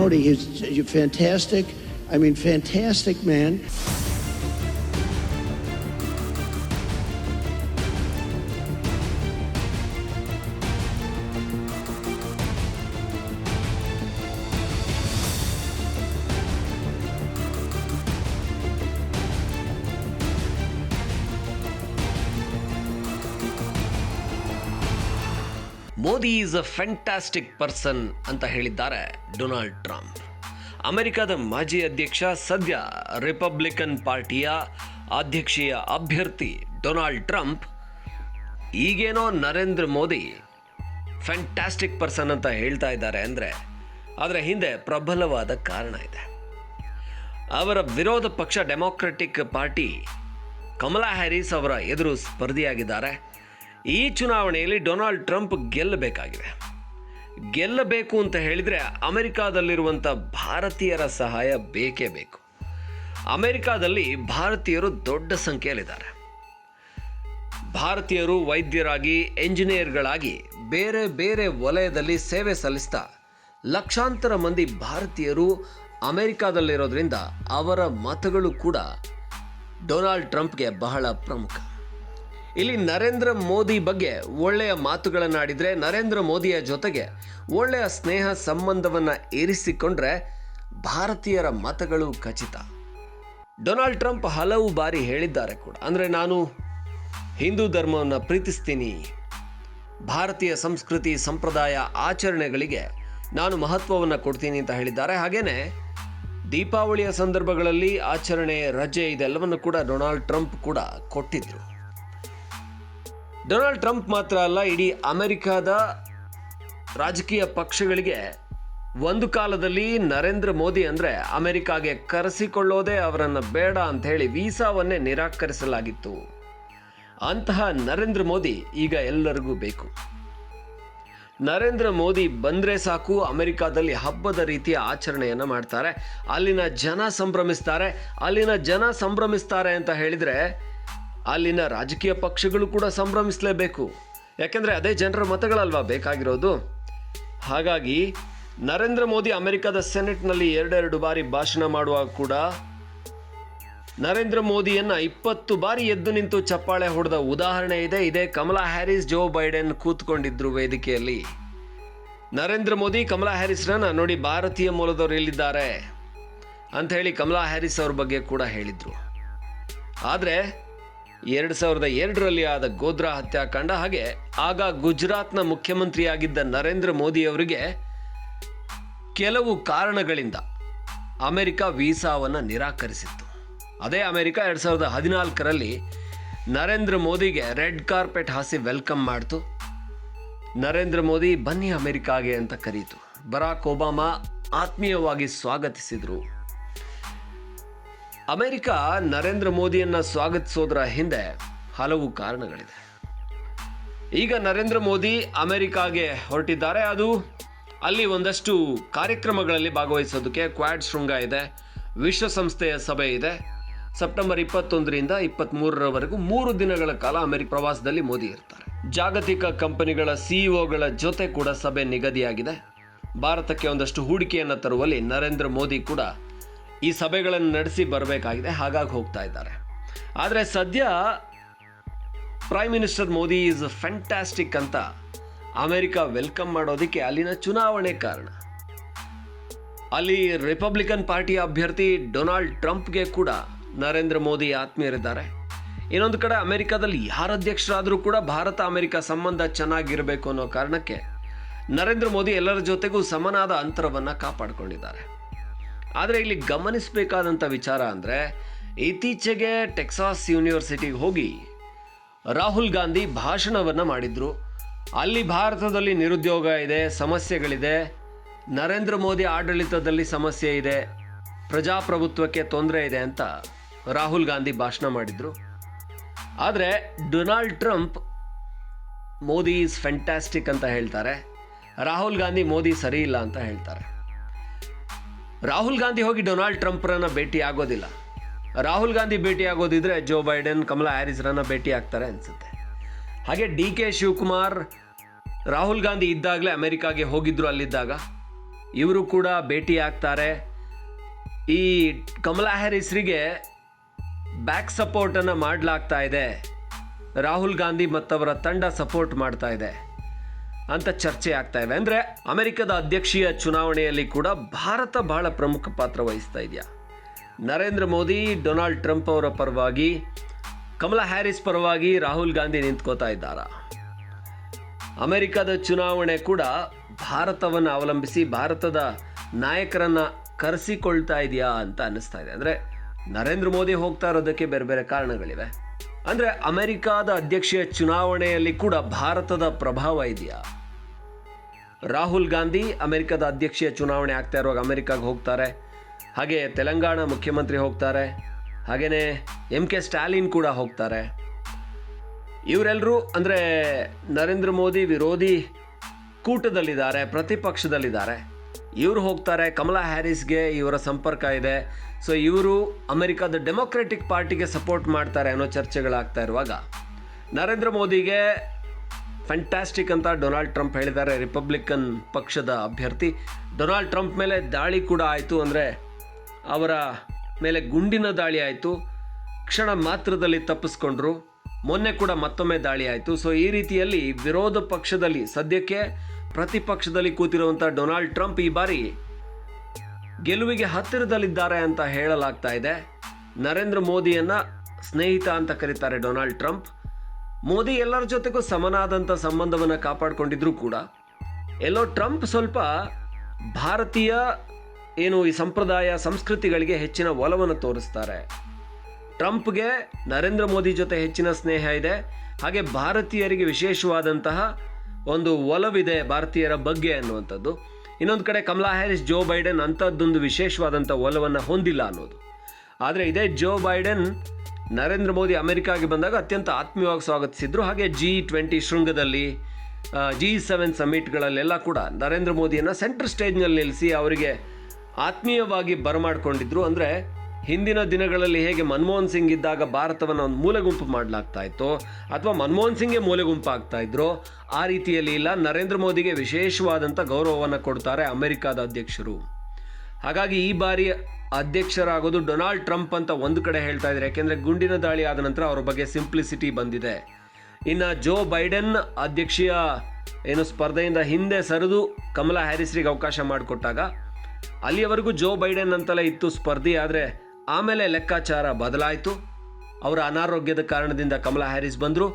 Modi, he's fantastic. I mean, fantastic man. Modi is a fantastic person ಅಂತ ಹೇಳಿದ್ದಾರೆ Donald Trump. ಅಮೆರಿಕದ ಮಾಜಿ ಅಧ್ಯಕ್ಷ, ಸದ್ಯ ರಿಪಬ್ಲಿಕನ್ ಪಾರ್ಟಿಯ ಅಧ್ಯಕ್ಷೀಯ ಅಭ್ಯರ್ಥಿ ಡೊನಾಲ್ಡ್ ಟ್ರಂಪ್. ಈಗೇನೋ ನರೇಂದ್ರ ಮೋದಿ ಫ್ಯಾಂಟಾಸ್ಟಿಕ್ ಪರ್ಸನ್ ಅಂತ ಹೇಳ್ತಾ ಇದ್ದಾರೆ ಅಂದರೆ ಅದರ ಹಿಂದೆ ಪ್ರಬಲವಾದ ಕಾರಣ ಇದೆ. ಅವರ ವಿರೋಧ ಪಕ್ಷ ಡೆಮೋಕ್ರೆಟಿಕ್ ಪಾರ್ಟಿ ಕಮಲಾ ಹ್ಯಾರಿಸ್ ಅವರ ಎದುರು ಸ್ಪರ್ಧಿಯಾಗಿದ್ದಾರೆ. ಈ ಚುನಾವಣೆಯಲ್ಲಿ ಡೊನಾಲ್ಡ್ ಟ್ರಂಪ್ ಗೆಲ್ಲಬೇಕಾಗಿದೆ. ಗೆಲ್ಲಬೇಕು ಅಂತ ಹೇಳಿದರೆ ಅಮೆರಿಕಾದಲ್ಲಿರುವಂಥ ಭಾರತೀಯರ ಸಹಾಯ ಬೇಕೇ ಬೇಕು. ಅಮೆರಿಕಾದಲ್ಲಿ ಭಾರತೀಯರು ದೊಡ್ಡ ಸಂಖ್ಯೆಯಲ್ಲಿದ್ದಾರೆ. ಭಾರತೀಯರು ವೈದ್ಯರಾಗಿ, ಎಂಜಿನಿಯರ್ಗಳಾಗಿ ಬೇರೆ ಬೇರೆ ವಲಯದಲ್ಲಿ ಸೇವೆ ಸಲ್ಲಿಸ್ತಾ ಲಕ್ಷಾಂತರ ಮಂದಿ ಭಾರತೀಯರು ಅಮೆರಿಕಾದಲ್ಲಿರೋದ್ರಿಂದ ಅವರ ಮತಗಳು ಕೂಡ ಡೊನಾಲ್ಡ್ ಟ್ರಂಪ್ಗೆ ಬಹಳ ಪ್ರಮುಖ. ಇಲ್ಲಿ ನರೇಂದ್ರ ಮೋದಿ ಬಗ್ಗೆ ಒಳ್ಳೆಯ ಮಾತುಗಳನ್ನಾಡಿದರೆ ನರೇಂದ್ರ ಮೋದಿಯ ಜೊತೆಗೆ ಒಳ್ಳೆಯ ಸ್ನೇಹ ಸಂಬಂಧವನ್ನು ಏರಿಸಿಕೊಂಡ್ರೆ ಭಾರತೀಯರ ಮತಗಳು ಖಚಿತ. ಡೊನಾಲ್ಡ್ ಟ್ರಂಪ್ ಹಲವು ಬಾರಿ ಹೇಳಿದ್ದಾರೆ ಕೂಡ. ಅಂದರೆ ನಾನು ಹಿಂದೂ ಧರ್ಮವನ್ನು ಪ್ರೀತಿಸ್ತೀನಿ. ಭಾರತೀಯ ಸಂಸ್ಕೃತಿ, ಸಂಪ್ರದಾಯ, ಆಚರಣೆಗಳಿಗೆ ನಾನು ಮಹತ್ವವನ್ನು ಕೊಡ್ತೀನಿ ಅಂತ ಹೇಳಿದ್ದಾರೆ. ಹಾಗೆಯೇ ದೀಪಾವಳಿಯ ಸಂದರ್ಭಗಳಲ್ಲಿ ಆಚರಣೆ, ರಜೆ ಇದೆಲ್ಲವನ್ನು ಕೂಡ ಡೊನಾಲ್ಡ್ ಟ್ರಂಪ್ ಕೂಡ ಕೊಟ್ಟಿದ್ರು. ಡೊನಾಲ್ಡ್ ಟ್ರಂಪ್ ಮಾತ್ರ ಅಲ್ಲ, ಇಡೀ ಅಮೆರಿಕಾದ ರಾಜಕೀಯ ಪಕ್ಷಗಳಿಗೆ ಒಂದು ಕಾಲದಲ್ಲಿ ನರೇಂದ್ರ ಮೋದಿ ಅಂದರೆ ಅಮೆರಿಕಾಗೆ ಕರೆಸಿಕೊಳ್ಳೋದೇ ಅವರನ್ನು ಬೇಡ ಅಂತ ಹೇಳಿ ವೀಸಾವನ್ನೇ ನಿರಾಕರಿಸಲಾಗಿತ್ತು. ಅಂತಹ ನರೇಂದ್ರ ಮೋದಿ ಈಗ ಎಲ್ಲರಿಗೂ ಬೇಕು. ನರೇಂದ್ರ ಮೋದಿ ಬಂದರೆ ಸಾಕು, ಅಮೆರಿಕಾದಲ್ಲಿ ಹಬ್ಬದ ರೀತಿಯ ಆಚರಣೆಯನ್ನು ಮಾಡ್ತಾರೆ. ಅಲ್ಲಿನ ಜನ ಸಂಭ್ರಮಿಸ್ತಾರೆ. ಅಲ್ಲಿನ ಜನ ಸಂಭ್ರಮಿಸ್ತಾರೆ ಅಂತ ಹೇಳಿದರೆ ಅಲ್ಲಿನ ರಾಜಕೀಯ ಪಕ್ಷಗಳು ಕೂಡ ಸಂಭ್ರಮಿಸಲೇಬೇಕು. ಯಾಕೆಂದರೆ ಅದೇ ಜನರ ಮತಗಳಲ್ವಾ ಬೇಕಾಗಿರೋದು? ಹಾಗಾಗಿ ನರೇಂದ್ರ ಮೋದಿ ಅಮೆರಿಕದ ಸೆನೆಟ್ನಲ್ಲಿ ಎರಡೆರಡು ಬಾರಿ ಭಾಷಣ ಮಾಡುವಾಗ ಕೂಡ ನರೇಂದ್ರ ಮೋದಿಯನ್ನು ಇಪ್ಪತ್ತು ಬಾರಿ ಎದ್ದು ನಿಂತು ಚಪ್ಪಾಳೆ ಹೊಡೆದ ಉದಾಹರಣೆ ಇದೆ. ಇದೇ ಕಮಲಾ ಹ್ಯಾರಿಸ್, ಜೋ ಬೈಡೆನ್ ಕೂತ್ಕೊಂಡಿದ್ರು ವೇದಿಕೆಯಲ್ಲಿ. ನರೇಂದ್ರ ಮೋದಿ ಕಮಲಾ ಹ್ಯಾರಿಸ್ರನ್ನ ನೋಡಿ ಭಾರತೀಯ ಮೂಲದವರು ಎಲ್ಲಿದ್ದಾರೆ? ಅಂತ ಹೇಳಿ ಕಮಲಾ ಹ್ಯಾರಿಸ್ ಅವ್ರ ಬಗ್ಗೆ ಕೂಡ ಹೇಳಿದರು. ಆದರೆ ಎರಡು ಸಾವಿರದ ಎರಡರಲ್ಲಿ ಆದ ಗೋದ್ರಾ ಹತ್ಯಾಕಾಂಡ ಹಾಗೆ ಆಗ ಗುಜರಾತ್ನ ಮುಖ್ಯಮಂತ್ರಿಯಾಗಿದ್ದ ನರೇಂದ್ರ ಮೋದಿ ಅವರಿಗೆ ಕೆಲವು ಕಾರಣಗಳಿಂದ ಅಮೆರಿಕ ವೀಸಾವನ್ನು ನಿರಾಕರಿಸಿತ್ತು. ಅದೇ ಅಮೆರಿಕ ಎರಡು ಸಾವಿರದ ಹದಿನಾಲ್ಕರಲ್ಲಿ ನರೇಂದ್ರ ಮೋದಿಗೆ ರೆಡ್ ಕಾರ್ಪೆಟ್ ಹಾಸಿ ವೆಲ್ಕಮ್ ಮಾಡ್ತು. ನರೇಂದ್ರ ಮೋದಿ ಬನ್ನಿ ಅಮೆರಿಕಾಗೆ ಅಂತ ಕರೀತು. ಬರಾಕ್ ಒಬಾಮಾ ಆತ್ಮೀಯವಾಗಿ ಸ್ವಾಗತಿಸಿದರು. ಅಮೆರಿಕ ನರೇಂದ್ರ ಮೋದಿಯನ್ನ ಸ್ವಾಗತಿಸೋದರ ಹಿಂದೆ ಹಲವು ಕಾರಣಗಳಿದೆ. ಈಗ ನರೇಂದ್ರ ಮೋದಿ ಅಮೆರಿಕಾಗೆ ಹೊರಟಿದ್ದಾರೆ. ಅದು ಅಲ್ಲಿ ಒಂದಷ್ಟು ಕಾರ್ಯಕ್ರಮಗಳಲ್ಲಿ ಭಾಗವಹಿಸೋದಕ್ಕೆ ಕ್ವಾಡ್ ಶೃಂಗ ಇದೆ, ವಿಶ್ವಸಂಸ್ಥೆಯ ಸಭೆ ಇದೆ. ಸೆಪ್ಟೆಂಬರ್ ಇಪ್ಪತ್ತೊಂದರಿಂದ ಇಪ್ಪತ್ತ್ಮೂರರವರೆಗೂ ಮೂರು ದಿನಗಳ ಕಾಲ ಅಮೆರಿಕ ಪ್ರವಾಸದಲ್ಲಿ ಮೋದಿ ಇರ್ತಾರೆ. ಜಾಗತಿಕ ಕಂಪನಿಗಳ ಸಿಇಒಗಳ ಜೊತೆ ಕೂಡ ಸಭೆ ನಿಗದಿಯಾಗಿದೆ. ಭಾರತಕ್ಕೆ ಒಂದಷ್ಟು ಹೂಡಿಕೆಯನ್ನು ತರುವಲ್ಲಿ ನರೇಂದ್ರ ಮೋದಿ ಕೂಡ ಈ ಸಭೆಗಳನ್ನು ನಡೆಸಿ ಬರಬೇಕಾಗಿದೆ, ಹಾಗಾಗಿ ಹೋಗ್ತಾ ಇದ್ದಾರೆ. ಆದರೆ ಸದ್ಯ prime minister Modi is fantastic ಅಂತ ಅಮೆರಿಕ ವೆಲ್ಕಮ್ ಮಾಡೋದಕ್ಕೆ ಅಲ್ಲಿನ ಚುನಾವಣೆ ಕಾರಣ. ಅಲ್ಲಿ ರಿಪಬ್ಲಿಕನ್ ಪಾರ್ಟಿ ಅಭ್ಯರ್ಥಿ ಡೊನಾಲ್ಡ್ ಟ್ರಂಪ್ಗೆ ಕೂಡ ನರೇಂದ್ರ ಮೋದಿ ಆತ್ಮೀಯರಿದ್ದಾರೆ. ಇನ್ನೊಂದು ಕಡೆ ಅಮೆರಿಕದಲ್ಲಿ ಯಾರ ಅಧ್ಯಕ್ಷರಾದರೂ ಕೂಡ ಭಾರತ ಅಮೆರಿಕ ಸಂಬಂಧ ಚೆನ್ನಾಗಿರಬೇಕು ಅನ್ನೋ ಕಾರಣಕ್ಕೆ ನರೇಂದ್ರ ಮೋದಿ ಎಲ್ಲರ ಜೊತೆಗೂ ಸಮನಾದ ಅಂತರವನ್ನು ಕಾಪಾಡಿಕೊಂಡಿದ್ದಾರೆ. ಆದರೆ ಇಲ್ಲಿ ಗಮನಿಸಬೇಕಾದಂಥ ವಿಚಾರ ಅಂದರೆ ಇತ್ತೀಚೆಗೆ ಟೆಕ್ಸಾಸ್ ಯೂನಿವರ್ಸಿಟಿಗೆ ಹೋಗಿ ರಾಹುಲ್ ಗಾಂಧಿ ಭಾಷಣವನ್ನು ಮಾಡಿದರು. ಅಲ್ಲಿ ಭಾರತದಲ್ಲಿ ನಿರುದ್ಯೋಗ ಇದೆ, ಸಮಸ್ಯೆಗಳಿದೆ, ನರೇಂದ್ರ ಮೋದಿ ಆಡಳಿತದಲ್ಲಿ ಸಮಸ್ಯೆ ಇದೆ, ಪ್ರಜಾಪ್ರಭುತ್ವಕ್ಕೆ ತೊಂದರೆ ಇದೆ ಅಂತ ರಾಹುಲ್ ಗಾಂಧಿ ಭಾಷಣ ಮಾಡಿದರು. ಆದರೆ Donald Trump Modi is fantastic ಅಂತ ಹೇಳ್ತಾರೆ. ರಾಹುಲ್ ಗಾಂಧಿ ಮೋದಿ ಸರಿ ಇಲ್ಲ ಅಂತ ಹೇಳ್ತಾರೆ. ರಾಹುಲ್ ಗಾಂಧಿ ಹೋಗಿ ಡೊನಾಲ್ಡ್ ಟ್ರಂಪ್ರನ್ನ ಭೇಟಿ ಆಗೋದಿಲ್ಲ. ರಾಹುಲ್ ಗಾಂಧಿ ಭೇಟಿ ಆಗೋದಿದ್ರೆ ಜೋ ಬೈಡೆನ್, ಕಮಲಾ ಹ್ಯಾರಿಸ್ರನ್ನ ಭೇಟಿ ಆಗ್ತಾರೆ ಅನ್ಸುತ್ತೆ. ಹಾಗೆ ಡಿ ಕೆ ಶಿವಕುಮಾರ್, ರಾಹುಲ್ ಗಾಂಧಿ ಇದ್ದಾಗಲೇ ಅಮೆರಿಕಾಗೆ ಹೋಗಿದ್ರು ಅಲ್ಲಿದ್ದಾಗ. ಇವರು ಕೂಡ ಭೇಟಿ ಆಗ್ತಾರೆ. ಈ ಕಮಲಾ ಹ್ಯಾರಿಸ್ರಿಗೆ ಬ್ಯಾಕ್ ಸಪೋರ್ಟನ್ನು ಮಾಡಲಾಗ್ತಾ ಇದೆ. ರಾಹುಲ್ ಗಾಂಧಿ ಮತ್ತವರ ತಂಡ ಸಪೋರ್ಟ್ ಮಾಡ್ತಾ ಇದೆ. ಅಂತ ಚರ್ಚೆ ಆಗ್ತಾ ಇವೆ ಅಂದರೆ ಅಮೆರಿಕದ ಅಧ್ಯಕ್ಷೀಯ ಚುನಾವಣೆಯಲ್ಲಿ ಕೂಡ ಭಾರತ ಬಹಳ ಪ್ರಮುಖ ಪಾತ್ರ ವಹಿಸ್ತಾ ಇದೆಯಾ? ನರೇಂದ್ರ ಮೋದಿ, ಡೊನಾಲ್ಡ್ ಟ್ರಂಪ್ ಅವರ ಪರವಾಗಿ, ಕಮಲಾ ಹ್ಯಾರಿಸ್ ಪರವಾಗಿ ರಾಹುಲ್ ಗಾಂಧಿ ನಿಂತ್ಕೋತಾ ಇದ್ದಾರಾ? ಅಮೆರಿಕದ ಚುನಾವಣೆ ಕೂಡ ಭಾರತವನ್ನು ಅವಲಂಬಿಸಿ ಭಾರತದ ನಾಯಕರನ್ನ ಕರೆಸಿಕೊಳ್ತಾ ಇದೆಯಾ ಅಂತ ಅನ್ನಿಸ್ತಾ ಇದೆ. ಅಂದರೆ ನರೇಂದ್ರ ಮೋದಿ ಹೋಗ್ತಾ ಇರೋದಕ್ಕೆ ಬೇರೆ ಬೇರೆ ಕಾರಣಗಳಿವೆ. ಅಂದರೆ ಅಮೆರಿಕಾದ ಅಧ್ಯಕ್ಷೀಯ ಚುನಾವಣೆಯಲ್ಲಿ ಕೂಡ ಭಾರತದ ಪ್ರಭಾವ ಇದೆಯಾ? ರಾಹುಲ್ ಗಾಂಧಿ ಅಮೆರಿಕದ ಅಧ್ಯಕ್ಷೀಯ ಚುನಾವಣೆ ಆಗ್ತಾ ಇರುವಾಗ ಅಮೆರಿಕಾಗೆ ಹೋಗ್ತಾರೆ. ಹಾಗೆ ತೆಲಂಗಾಣ ಮುಖ್ಯಮಂತ್ರಿ ಹೋಗ್ತಾರೆ. ಹಾಗೆಯೇ ಎಂ ಕೆ ಸ್ಟಾಲಿನ್ ಕೂಡ ಹೋಗ್ತಾರೆ. ಇವರೆಲ್ಲರೂ ಅಂದರೆ ನರೇಂದ್ರ ಮೋದಿ ವಿರೋಧಿ ಕೂಟದಲ್ಲಿದ್ದಾರೆ, ಪ್ರತಿಪಕ್ಷದಲ್ಲಿದ್ದಾರೆ. ಇವರು ಹೋಗ್ತಾರೆ, ಕಮಲಾ ಹ್ಯಾರಿಸ್ಗೆ ಇವರ ಸಂಪರ್ಕ ಇದೆ. ಸೊ ಇವರು ಅಮೆರಿಕದ ಡೆಮೊಕ್ರೆಟಿಕ್ ಪಾರ್ಟಿಗೆ ಸಪೋರ್ಟ್ ಮಾಡ್ತಾರೆ ಅನ್ನೋ ಚರ್ಚೆಗಳಾಗ್ತಾ ಇರುವಾಗ. ನರೇಂದ್ರ ಮೋದಿಗೆ ಫ್ಯಾಂಟಾಸ್ಟಿಕ್ ಅಂತ ಡೊನಾಲ್ಡ್ ಟ್ರಂಪ್ ಹೇಳಿದ್ದಾರೆ. ರಿಪಬ್ಲಿಕನ್ ಪಕ್ಷದ ಅಭ್ಯರ್ಥಿ. ಡೊನಾಲ್ಡ್ ಟ್ರಂಪ್ ಮೇಲೆ ದಾಳಿ ಕೂಡ ಆಯಿತು ಅಂದರೆ ಅವರ ಮೇಲೆ ಗುಂಡಿನ ದಾಳಿ ಆಯಿತು. ಕ್ಷಣ ಮಾತ್ರದಲ್ಲಿ ತಪ್ಪಿಸ್ಕೊಂಡ್ರು. ಮೊನ್ನೆ ಕೂಡ ಮತ್ತೊಮ್ಮೆ ದಾಳಿ ಆಯಿತು. ಸೊ ಈ ರೀತಿಯಲ್ಲಿ ವಿರೋಧ ಪಕ್ಷದಲ್ಲಿ ಸದ್ಯಕ್ಕೆ ಪ್ರತಿಪಕ್ಷದಲ್ಲಿ ಕೂತಿರುವಂಥ ಡೊನಾಲ್ಡ್ ಟ್ರಂಪ್ ಈ ಬಾರಿ ಗೆಲುವಿಗೆ ಹತ್ತಿರದಲ್ಲಿದ್ದಾರೆ ಅಂತ ಹೇಳಲಾಗ್ತಾ ಇದೆ. ನರೇಂದ್ರ ಮೋದಿಯನ್ನು ಸ್ನೇಹಿತ ಅಂತ ಕರೀತಾರೆ ಡೊನಾಲ್ಡ್ ಟ್ರಂಪ್ ಮೋದಿ ಎಲ್ಲರ ಜೊತೆಗೂ ಸಮನಾದಂಥ ಸಂಬಂಧವನ್ನು ಕಾಪಾಡಿಕೊಂಡಿದ್ರು ಕೂಡ. ಎಲ್ಲೋ ಟ್ರಂಪ್ ಸ್ವಲ್ಪ ಭಾರತೀಯ ಏನು ಈ ಸಂಪ್ರದಾಯ ಸಂಸ್ಕೃತಿಗಳಿಗೆ ಹೆಚ್ಚಿನ ಒಲವನ್ನು ತೋರಿಸ್ತಾರೆ. ಟ್ರಂಪ್ಗೆ ನರೇಂದ್ರ ಮೋದಿ ಜೊತೆ ಹೆಚ್ಚಿನ ಸ್ನೇಹ ಇದೆ. ಹಾಗೆ ಭಾರತೀಯರಿಗೆ ವಿಶೇಷವಾದಂತಹ ಒಂದು ಒಲವಿದೆ ಭಾರತೀಯರ ಬಗ್ಗೆ ಅನ್ನುವಂಥದ್ದು. ಇನ್ನೊಂದು ಕಡೆ ಕಮಲಾ ಹ್ಯಾರಿಸ್ ಜೋ ಬೈಡೆನ್ ಅಂಥದ್ದೊಂದು ವಿಶೇಷವಾದಂಥ ಒಲವನ್ನು ಹೊಂದಿಲ್ಲ ಅನ್ನೋದು. ಆದರೆ ಇದೇ ಜೋ ಬೈಡೆನ್ ನರೇಂದ್ರ ಮೋದಿ ಅಮೆರಿಕಾಗೆ ಬಂದಾಗ ಅತ್ಯಂತ ಆತ್ಮೀಯವಾಗಿ ಸ್ವಾಗತಿಸಿದ್ರು. ಹಾಗೆ ಜಿ ಟ್ವೆಂಟಿ ಶೃಂಗದಲ್ಲಿ ಜಿ ಸೆವೆನ್ ಸಮಿಟ್ಗಳಲ್ಲೆಲ್ಲ ಕೂಡ ನರೇಂದ್ರ ಮೋದಿಯನ್ನು ಸೆಂಟ್ರ್ ಸ್ಟೇಜ್ನಲ್ಲಿ ನಿಲ್ಲಿಸಿ ಅವರಿಗೆ ಆತ್ಮೀಯವಾಗಿ ಬರಮಾಡಿಕೊಂಡಿದ್ರು. ಅಂದರೆ ಹಿಂದಿನ ದಿನಗಳಲ್ಲಿ ಹೇಗೆ ಮನಮೋಹನ್ ಸಿಂಗ್ ಇದ್ದಾಗ ಭಾರತವನ್ನು ಒಂದು ಮೂಲೆಗುಂಪು ಮಾಡಲಾಗ್ತಾ ಇತ್ತು, ಅಥವಾ ಮನಮೋಹನ್ ಸಿಂಗ್ಗೆ ಮೂಲೆಗುಂಪಾಗ್ತಾ ಇದ್ರು, ಆ ರೀತಿಯಲ್ಲಿ ಇಲ್ಲ. ನರೇಂದ್ರ ಮೋದಿಗೆ ವಿಶೇಷವಾದಂಥ ಗೌರವವನ್ನು ಕೊಡ್ತಾರೆ ಅಮೆರಿಕಾದ ಅಧ್ಯಕ್ಷರು. ಹಾಗಾಗಿ ಈ ಬಾರಿ ಅಧ್ಯಕ್ಷರಾಗೋದು ಡೊನಾಲ್ಡ್ ಟ್ರಂಪ್ ಅಂತ ಒಂದು ಕಡೆ ಹೇಳ್ತಾ ಇದ್ದಾರೆ. ಯಾಕೆಂದರೆ ಗುಂಡಿನ ದಾಳಿ ಆದ ನಂತರ ಅವರ ಬಗ್ಗೆ ಸಿಂಪ್ಲಿಸಿಟಿ ಬಂದಿದೆ. ಇನ್ನು ಜೋ ಬೈಡನ್ ಅಧ್ಯಕ್ಷೀಯ ಏನು ಸ್ಪರ್ಧೆಯಿಂದ ಹಿಂದೆ ಸರಿದು ಕಮಲಾ ಹ್ಯಾರಿಸ್ರಿಗೆ ಅವಕಾಶ ಮಾಡಿಕೊಟ್ಟಾಗ ಅಲ್ಲಿಯವರೆಗೂ ಜೋ ಬೈಡನ್ ಅಂತಲೇ ಇತ್ತು ಸ್ಪರ್ಧಿ, ಆದರೆ ಆಮೇಲೆ ಲೆಕ್ಕಾಚಾರ ಬದಲಾಯಿತು. ಅವರ ಅನಾರೋಗ್ಯದ ಕಾರಣದಿಂದ ಕಮಲಾ ಹ್ಯಾರಿಸ್ ಬಂದರು.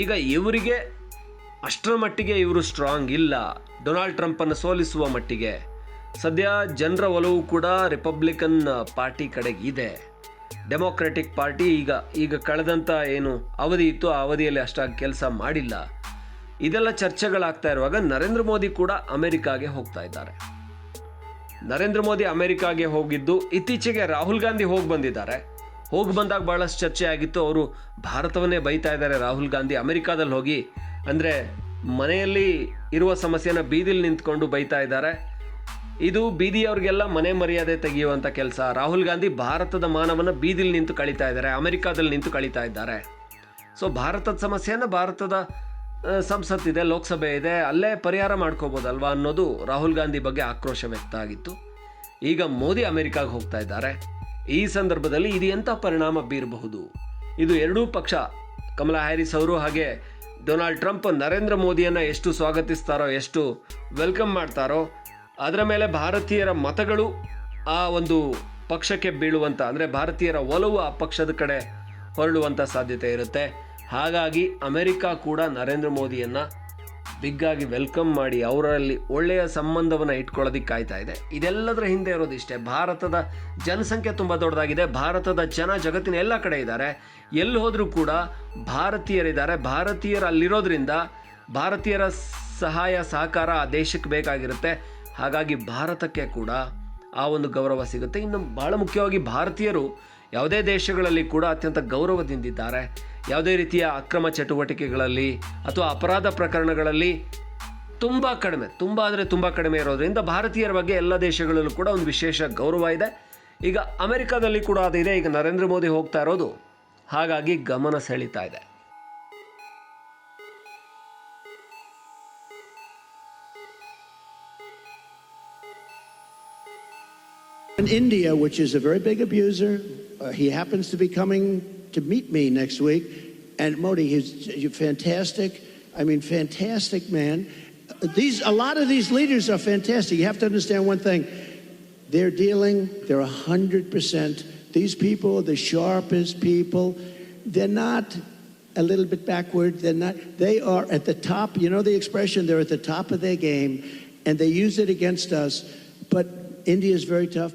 ಈಗ ಇವರಿಗೆ ಅಷ್ಟರ ಮಟ್ಟಿಗೆ ಇವರು ಸ್ಟ್ರಾಂಗ್ ಇಲ್ಲ. ಡೊನಾಲ್ಡ್ ಟ್ರಂಪನ್ನು ಸೋಲಿಸುವ ಮಟ್ಟಿಗೆ ಸದ್ಯ ಜನರ ಒಲವು ಕೂಡ ರಿಪಬ್ಲಿಕನ್ ಪಾರ್ಟಿ ಕಡೆಗಿದೆ. ಡೆಮೊಕ್ರೆಟಿಕ್ ಪಾರ್ಟಿ ಈಗ ಈಗ ಕಳೆದಂಥ ಏನು ಅವಧಿ ಇತ್ತು, ಆ ಅವಧಿಯಲ್ಲಿ ಅಷ್ಟಾಗಿ ಕೆಲಸ ಮಾಡಿಲ್ಲ. ಇದೆಲ್ಲ ಚರ್ಚೆಗಳಾಗ್ತಾ ಇರುವಾಗ ನರೇಂದ್ರ ಮೋದಿ ಕೂಡ ಅಮೆರಿಕಾಗೆ ಹೋಗ್ತಾ ಇದ್ದಾರೆ. ನರೇಂದ್ರ ಮೋದಿ ಅಮೆರಿಕಾಗೆ ಹೋಗಿದ್ದು, ಇತ್ತೀಚೆಗೆ ರಾಹುಲ್ ಗಾಂಧಿ ಹೋಗಿ ಬಂದಿದ್ದಾರೆ. ಹೋಗಿ ಬಂದಾಗ ಭಾಳಷ್ಟು ಚರ್ಚೆ ಆಗಿತ್ತು, ಅವರು ಭಾರತವನ್ನೇ ಬೈತಾ ಇದ್ದಾರೆ ರಾಹುಲ್ ಗಾಂಧಿ ಅಮೆರಿಕಾದಲ್ಲಿ ಹೋಗಿ. ಅಂದರೆ ಮನೆಯಲ್ಲಿ ಇರುವ ಸಮಸ್ಯೆನ ಬೀದಿಲಿ ನಿಂತ್ಕೊಂಡು ಬೈತಾ ಇದ್ದಾರೆ. ಇದು ಬೀದಿಯವ್ರಿಗೆಲ್ಲ ಮನೆ ಮರ್ಯಾದೆ ತೆಗೆಯುವಂಥ ಕೆಲಸ. ರಾಹುಲ್ ಗಾಂಧಿ ಭಾರತದ ಮಾನವನ ಬೀದಿಲಿ ನಿಂತು ಕಳೀತಾ ಇದ್ದಾರೆ ಅಮೆರಿಕಾದಲ್ಲಿ ನಿಂತು ಕಳೀತಾ ಇದ್ದಾರೆ. ಸೊ ಭಾರತದ ಸಮಸ್ಯೆಯನ್ನು ಭಾರತದ ಸಂಸತ್ತಿದೆ ಲೋಕಸಭೆ ಇದೆ, ಅಲ್ಲೇ ಪರಿಹಾರ ಮಾಡ್ಕೋಬೋದಲ್ವಾ ಅನ್ನೋದು ರಾಹುಲ್ ಗಾಂಧಿ ಬಗ್ಗೆ ಆಕ್ರೋಶ ವ್ಯಕ್ತ ಆಗಿತ್ತು. ಈಗ ಮೋದಿ ಅಮೆರಿಕಾಗೆ ಹೋಗ್ತಾ ಇದ್ದಾರೆ. ಈ ಸಂದರ್ಭದಲ್ಲಿ ಇದು ಎಂಥ ಪರಿಣಾಮ ಬೀರಬಹುದು? ಇದು ಎರಡೂ ಪಕ್ಷ, ಕಮಲಾ ಹ್ಯಾರಿಸ್ ಅವರು ಹಾಗೆ ಡೊನಾಲ್ಡ್ ಟ್ರಂಪ್ ನರೇಂದ್ರ ಮೋದಿಯನ್ನು ಎಷ್ಟು ಸ್ವಾಗತಿಸ್ತಾರೋ, ಎಷ್ಟು ವೆಲ್ಕಮ್ ಮಾಡ್ತಾರೋ ಅದರ ಮೇಲೆ ಭಾರತೀಯರ ಮತಗಳು ಆ ಒಂದು ಪಕ್ಷಕ್ಕೆ ಬೀಳುವಂಥ ಅಂದರೆ ಭಾರತೀಯರ ಒಲವು ಆ ಪಕ್ಷದ ಕಡೆ ಹೊರಳುವಂಥ ಸಾಧ್ಯತೆ ಇರುತ್ತೆ. ಹಾಗಾಗಿ ಅಮೆರಿಕ ಕೂಡ ನರೇಂದ್ರ ಮೋದಿಯನ್ನು ಬಿಗ್ಗಾಗಿ ವೆಲ್ಕಮ್ ಮಾಡಿ ಅವರಲ್ಲಿ ಒಳ್ಳೆಯ ಸಂಬಂಧವನ್ನು ಇಟ್ಕೊಳ್ಳೋದಕ್ಕೆ ಕಾಯ್ತಾ ಇದೆ. ಇದೆಲ್ಲದರ ಹಿಂದೆ ಇರೋದು ಇಷ್ಟೇ ಭಾರತದ ಜನಸಂಖ್ಯೆ ತುಂಬ ದೊಡ್ಡದಾಗಿದೆ. ಭಾರತದ ಜನ ಜಗತ್ತಿನ ಎಲ್ಲ ಕಡೆ ಇದ್ದಾರೆ. ಎಲ್ಲಿ ಹೋದರೂ ಕೂಡ ಭಾರತೀಯರಿದ್ದಾರೆ. ಭಾರತೀಯರು ಅಲ್ಲಿರೋದ್ರಿಂದ ಭಾರತೀಯರ ಸಹಾಯ ಸಹಕಾರ ಆ ದೇಶಕ್ಕೆ ಬೇಕಾಗಿರುತ್ತೆ. ಹಾಗಾಗಿ ಭಾರತಕ್ಕೆ ಕೂಡ ಆ ಒಂದು ಗೌರವ ಸಿಗುತ್ತೆ. ಇನ್ನು ಬಹಳ ಮುಖ್ಯವಾಗಿ ಭಾರತೀಯರು ಯಾವುದೇ ದೇಶಗಳಲ್ಲಿ ಕೂಡ ಅತ್ಯಂತ ಗೌರವದಿಂದಿದ್ದಾರೆ. ಯಾವುದೇ ರೀತಿಯ ಅಕ್ರಮ ಚಟುವಟಿಕೆಗಳಲ್ಲಿ ಅಥವಾ ಅಪರಾಧ ಪ್ರಕರಣಗಳಲ್ಲಿ ತುಂಬ ಕಡಿಮೆ, ತುಂಬ ಅಂದರೆ ತುಂಬ ಕಡಿಮೆ ಇರೋದರಿಂದ ಭಾರತೀಯರ ಬಗ್ಗೆ ಎಲ್ಲ ದೇಶಗಳಲ್ಲೂ ಕೂಡ ಒಂದು ವಿಶೇಷ ಗೌರವ ಇದೆ. ಈಗ ಅಮೆರಿಕಾದಲ್ಲಿ ಕೂಡ ಅದಿದೆ ಈಗ ನರೇಂದ್ರ ಮೋದಿ ಹೋಗ್ತಾ ಇರೋದು. ಹಾಗಾಗಿ ಗಮನ ಸೆಳೀತಾ ಇದೆ. In India, which is a very big abuser, uh, he happens to be coming to meet me next week. And Modi, he's, he's fantastic. I mean, fantastic man. These a lot of these leaders are fantastic. You have to understand one thing: they're dealing. They're hundred percent. These people are the sharpest people. They're not a little bit backward. They're not. They are at the top. You know the expression? They're at the top of their game, and they use it against us. But India is very tough.